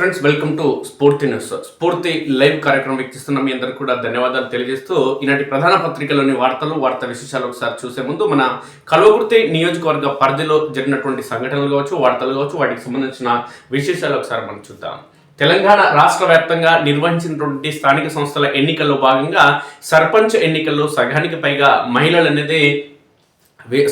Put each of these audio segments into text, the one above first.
Friends welcome to Spoorthi news Spoorthi live కార్యక్రమం వీక్షిస్తున్న. మీ అందరికీ కూడా ధన్యవాదాలు తెలియజేస్తూ ఈనాటి ప్రధాన పత్రికలోని వార్తలు వార్త విశేషాలు ఒకసారి చూసే ముందు మన కల్వకుర్తి నియోజకవర్గ పరిధిలో జరిగినటువంటి సంఘటనలు కావచ్చు వార్తలు కావచ్చు వాటికి సంబంధించిన విశేషాలు ఒకసారి మనం చూద్దాం. తెలంగాణ రాష్ట్ర వ్యాప్తంగా నిర్వహించినటువంటి స్థానిక సంస్థల ఎన్నికల్లో భాగంగా సర్పంచ్ ఎన్నికల్లో సగానికి పైగా మహిళలు అనేది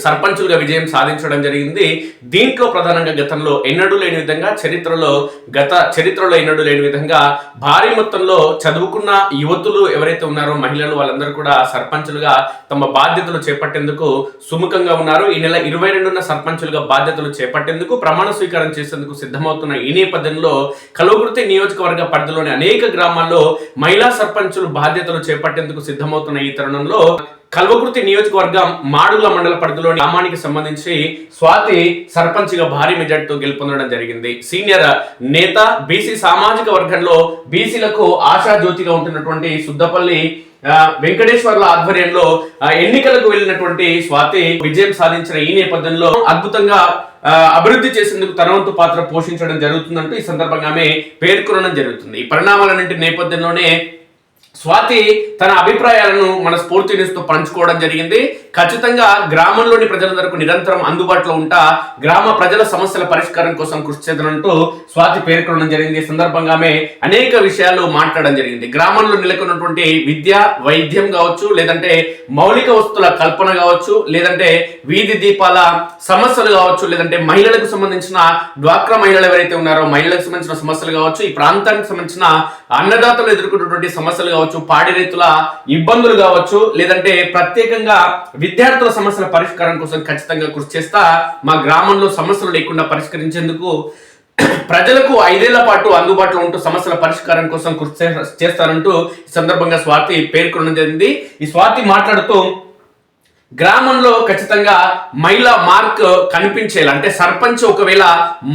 సర్పంచులుగా విజయం సాధించడం జరిగింది. దీంట్లో ప్రధానంగా గతంలో ఎన్నడూ లేని విధంగా చరిత్రలో గత చరిత్రలో ఎన్నడూ లేని విధంగా భారీ మొత్తంలో చదువుకున్న యువతులు ఎవరైతే ఉన్నారో మహిళలు వాళ్ళందరూ కూడా సర్పంచులుగా తమ బాధ్యతలు చేపట్టేందుకు సుముఖంగా ఉన్నారు. ఈ నెల ఇరవై రెండున సర్పంచులుగా బాధ్యతలు చేపట్టేందుకు ప్రమాణ స్వీకారం చేసేందుకు సిద్ధమవుతున్న ఈ నేపథ్యంలో కలవకృతి నియోజకవర్గ పరిధిలోని అనేక గ్రామాల్లో మహిళా సర్పంచులు బాధ్యతలు చేపట్టేందుకు సిద్ధమవుతున్న ఈ తరుణంలో కల్వకుర్తి నియోజకవర్గం మాడుగుల మండల పరిధిలోని గ్రామానికి సంబంధించి స్వాతి సర్పంచ్గా భారీ మెజార్టీతో గెలుపొందడం జరిగింది. సీనియర్ నేత బీసీ సామాజిక వర్గంలో బీసీలకు ఆశాజ్యోతిగా ఉంటున్నటువంటి సుద్దపల్లి వెంకటేశ్వర్ల ఆధ్వర్యంలో ఎన్నికలకు వెళ్ళినటువంటి స్వాతి విజయం సాధించిన ఈ నేపథ్యంలో అద్భుతంగా అభివృద్ధి చేసేందుకు తనవంతు పాత్ర పోషించడం జరుగుతుందంటూ ఈ సందర్భంగా ఆమె పేర్కొనడం జరుగుతుంది. ఈ పరిణామాలన్నింటి నేపథ్యంలోనే స్వాతి తన అభిప్రాయాలను మన స్ఫూర్తి న్యూస్ పంచుకోవడం జరిగింది. ఖచ్చితంగా గ్రామంలోని ప్రజలందరికీ నిరంతరం అందుబాటులో ఉంటా గ్రామ ప్రజల సమస్యల పరిష్కారం కోసం కృషి చేద్దానంటూ స్వాతి పేర్కొనడం జరిగింది. ఈ సందర్భంగా ఆమె అనేక విషయాలు మాట్లాడడం జరిగింది. గ్రామంలో నెలకొన్నటువంటి విద్య వైద్యం కావచ్చు లేదంటే మౌలిక వస్తువుల కల్పన కావచ్చు లేదంటే వీధి దీపాల సమస్యలు కావచ్చు లేదంటే మహిళలకు సంబంధించిన డ్వాక్రా మహిళలు ఎవరైతే ఉన్నారో మహిళలకు సంబంధించిన సమస్యలు కావచ్చు ఈ ప్రాంతానికి సంబంధించిన అన్నదాతలు ఎదుర్కొన్నటువంటి సమస్యలు కావచ్చు పాడి రైతుల ఇబ్బందులు కావచ్చు లేదంటే ప్రత్యేకంగా విద్యార్థుల సమస్యల పరిష్కారం కోసం ఖచ్చితంగా కృషి చేస్తా మా గ్రామంలో సమస్యలు లేకుండా పరిష్కరించేందుకు ప్రజలకు ఐదేళ్ళ పాటు అందుబాటులో ఉంటూ సమస్యల పరిష్కారం కోసం కృషి చే- చేస్తానంటూ ఈ సందర్భంగా స్వాతి పేర్కొనడం జరిగింది ఈ స్వాతి మాట్లాడుతూ గ్రామంలో ఖచ్చితంగా మహిళ మార్క్ కనిపించేలా అంటే సర్పంచ్ ఒకవేళ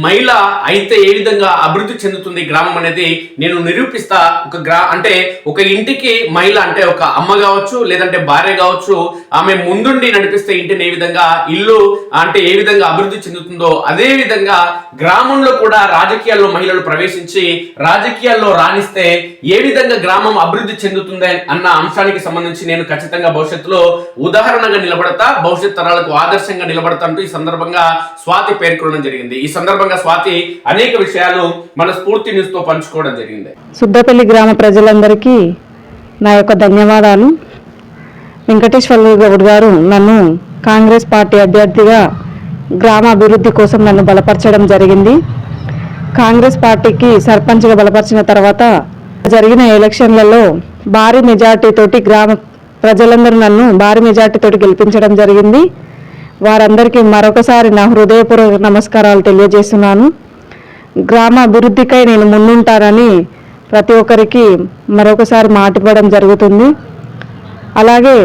మహిళ అయితే ఏ విధంగా అభివృద్ధి చెందుతుంది గ్రామం అనేది నేను నిరూపిస్తా. ఒక గ్రా అంటే ఒక ఇంటికి మహిళ అంటే ఒక అమ్మ కావచ్చు లేదంటే భార్య కావచ్చు ఆమె ముందుండి నడిపిస్తే ఇంటిని ఏ విధంగా ఇల్లు అంటే ఏ విధంగా అభివృద్ధి చెందుతుందో అదే విధంగా గ్రామంలో కూడా రాజకీయాల్లో మహిళలు ప్రవేశించి రాజకీయాల్లో రాణిస్తే ఏ విధంగా గ్రామం అభివృద్ధి చెందుతుంది అన్న అంశానికి సంబంధించి నేను ఖచ్చితంగా భవిష్యత్తులో ఉదాహరణగా నిలబడతా భవిష్యత్ తరాలకు ఆదర్శంగా నిలబడతా అంటూ ఈ సందర్భంగా స్వాతి పేర్కొనడం జరిగింది. ఈ సందర్భంగా స్వాతి అనేక విషయాలు మన స్ఫూర్తి న్యూస్తో పంచుకోవడం జరిగింది. సుద్దపల్లి గ్రామ ప్రజలందరికీ నా యొక్క ధన్యవాదాలు. వెంకటేశ్వర్లు గౌడ్ గారు నన్ను కాంగ్రెస్ పార్టీ అభ్యర్థిగా గ్రామ అభివృద్ధి కోసం నన్ను బలపరచడం జరిగింది. కాంగ్రెస్ పార్టీకి సర్పంచ్గా బలపరిచిన తర్వాత జరిగిన ఎలక్షన్లలో భారీ మెజార్టీతోటి గ్రామ ప్రజలందరూ నన్ను భారీ మెజార్టీతోటి గెలిపించడం జరిగింది. వారందరికీ మరొకసారి నా హృదయపూర్వక నమస్కారాలు తెలియజేస్తున్నాను. గ్రామ అభివృద్ధికై నేను ముందుంటానని ప్రతి ఒక్కరికి మరొకసారి మాట జరుగుతుంది. అలాగే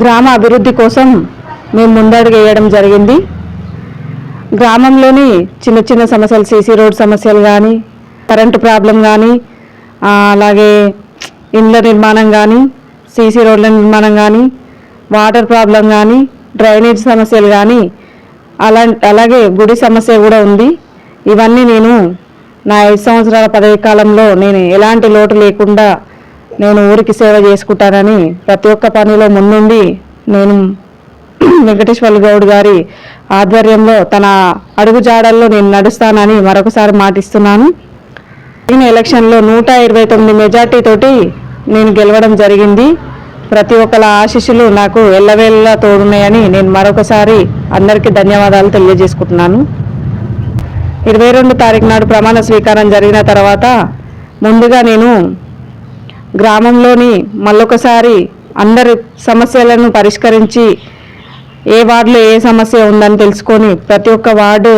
గ్రామ అభివృద్ధి కోసం మేము ముందడుగు వేయడం జరిగింది. గ్రామంలోని చిన్న చిన్న సమస్యలు సీసీ రోడ్ సమస్యలు కానీ కరెంటు ప్రాబ్లం కానీ అలాగే ఇండ్ల నిర్మాణం కానీ సీసీ రోడ్ల నిర్మాణం కానీ వాటర్ ప్రాబ్లం కానీ డ్రైనేజ్ సమస్యలు కానీ అలా అలాగే గుడి సమస్య కూడా ఉంది. ఇవన్నీ నేను నా ఐదు సంవత్సరాల పదవి కాలంలో నేను ఎలాంటి లోటు లేకుండా నేను ఊరికి సేవ చేసుకుంటానని ప్రతి ఒక్క పనిలో ముందుండి నేను వెంకటేశ్వర గౌడ్ గారి ఆధ్వర్యంలో తన అడుగుజాడల్లో నేను నడుస్తానని మరొకసారి మాటిస్తున్నాను. జరిగిన ఎలక్షన్లో నూట ఇరవై తొమ్మిది మెజార్టీతోటి నేను గెలవడం జరిగింది. ప్రతి ఒక్కల ఆశీస్సులు నాకు ఎల్లవేళలా తోడున్నాయని నేను మరొకసారి అందరికీ ధన్యవాదాలు తెలియజేసుకుంటున్నాను. ఇరవై రెండు తారీఖు నాడు ప్రమాణ స్వీకారం జరిగిన తర్వాత ముందుగా నేను గ్రామంలోని మళ్ళొకసారి అందరి సమస్యలను పరిష్కరించి ఏ వార్డులో ఏ సమస్య ఉందని తెలుసుకొని ప్రతి ఒక్క వార్డు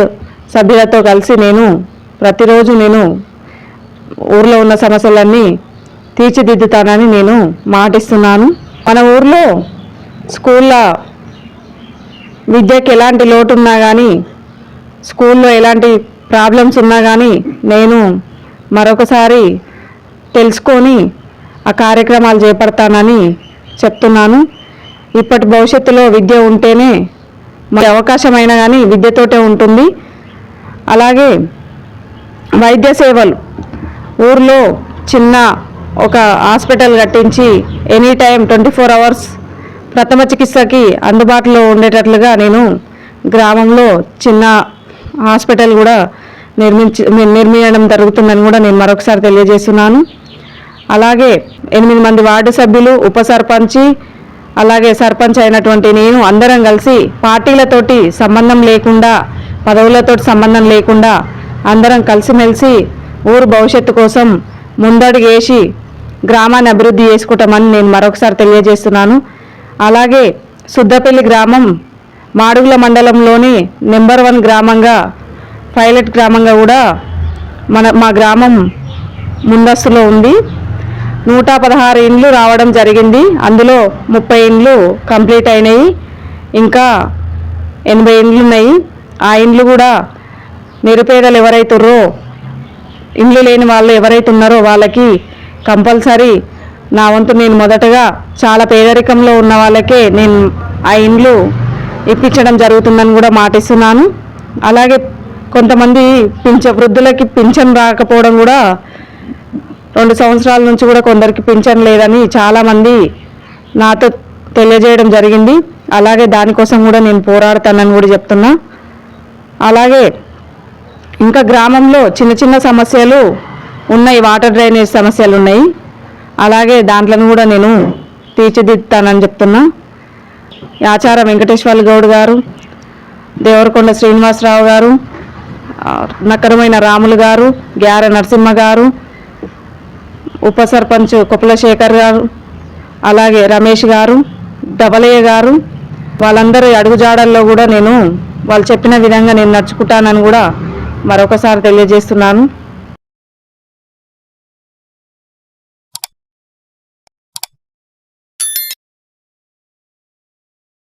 సభ్యులతో కలిసి నేను ప్రతిరోజు నేను ఊర్లో ఉన్న సమస్యలన్నీ తీర్చిదిద్దుతానని నేను మాటిస్తున్నాను. మన ఊర్లో స్కూళ్ళ విద్యకి ఎలాంటి లోటు ఉన్నా కానీ స్కూల్లో ఎలాంటి ప్రాబ్లమ్స్ ఉన్నా కానీ నేను మరొకసారి తెలుసుకొని ఆ కార్యక్రమాలు చేపడతానని చెప్తున్నాను. ఇప్పటి భవిష్యత్తులో విద్య ఉంటేనే మరి అవకాశమైనా కానీ విద్యతోటే ఉంటుంది. అలాగే వైద్య సేవలు. ఊర్లో చిన్న ఒక హాస్పిటల్ కట్టించి any time twenty four hours ప్రథమ చికిత్సకి అందుబాటులో ఉండేటట్లుగా నేను గ్రామంలో చిన్న హాస్పిటల్ కూడా నిర్మించి నిర్మించడం జరుగుతుందని కూడా నేను మరొకసారి తెలియజేస్తున్నాను. అలాగే ఎనిమిది మంది వార్డు సభ్యులు ఉప సర్పంచి అలాగే సర్పంచ్ అయినటువంటి నేను అందరం కలిసి పార్టీలతోటి సంబంధం లేకుండా పదవులతోటి సంబంధం లేకుండా అందరం కలిసిమెలిసి ఊరు భవిష్యత్తు కోసం ముందడుగేసి గ్రామాన్ని అభివృద్ధి చేసుకుంటామని నేను మరొకసారి తెలియజేస్తున్నాను. అలాగే సుద్దపల్లి గ్రామం మాడుగుల మండలంలోని నెంబర్ వన్ గ్రామంగా పైలట్ గ్రామంగా కూడా మన మా గ్రామం ముందస్తులో ఉంది. నూట పదహారు ఇండ్లు రావడం జరిగింది. అందులో ముప్పై ఇండ్లు కంప్లీట్ అయినాయి. ఇంకా ఎనభై ఇండ్లు ఉన్నాయి ఆ ఇండ్లు కూడా నిరుపేదలు ఎవరైతుర్రో ఇండ్లు లేని వాళ్ళు ఎవరైతే ఉన్నారో వాళ్ళకి కంపల్సరీ నా వంతు నేను మొదటగా చాలా పేదరికంలో ఉన్న వాళ్ళకే నేను ఆ ఇండ్లు ఇప్పించడం జరుగుతుందని కూడా మాటిస్తున్నాను. అలాగే కొంతమంది పింఛ వృద్ధులకి పింఛన్ రాకపోవడం కూడా రెండు సంవత్సరాల నుంచి కూడా కొందరికి పింఛన్ లేదని చాలామంది నాతో తెలియజేయడం జరిగింది. అలాగే దానికోసం కూడా నేను పోరాడతానని కూడా చెప్తున్నా. అలాగే ఇంకా గ్రామంలో చిన్న చిన్న సమస్యలు ఉన్నాయి వాటర్ డ్రైనేజ్ సమస్యలు ఉన్నాయి. అలాగే దాంట్లను కూడా నేను తీర్చిదిద్దుతానని చెప్తున్నా. ఆచార వెంకటేశ్వర గౌడ్ గారు దేవరకొండ శ్రీనివాసరావు గారు నక్కరమైన రాములు గారు గ్యార నరసింహ గారు ఉప సర్పంచ్ కుప్పల శేఖర్ గారు అలాగే రమేష్ గారు డబలయ్య గారు వాళ్ళందరి అడుగుజాడల్లో కూడా నేను వాళ్ళు చెప్పిన విధంగా నేను నడుచుకుంటానని కూడా మరొకసారి తెలియజేస్తున్నాను.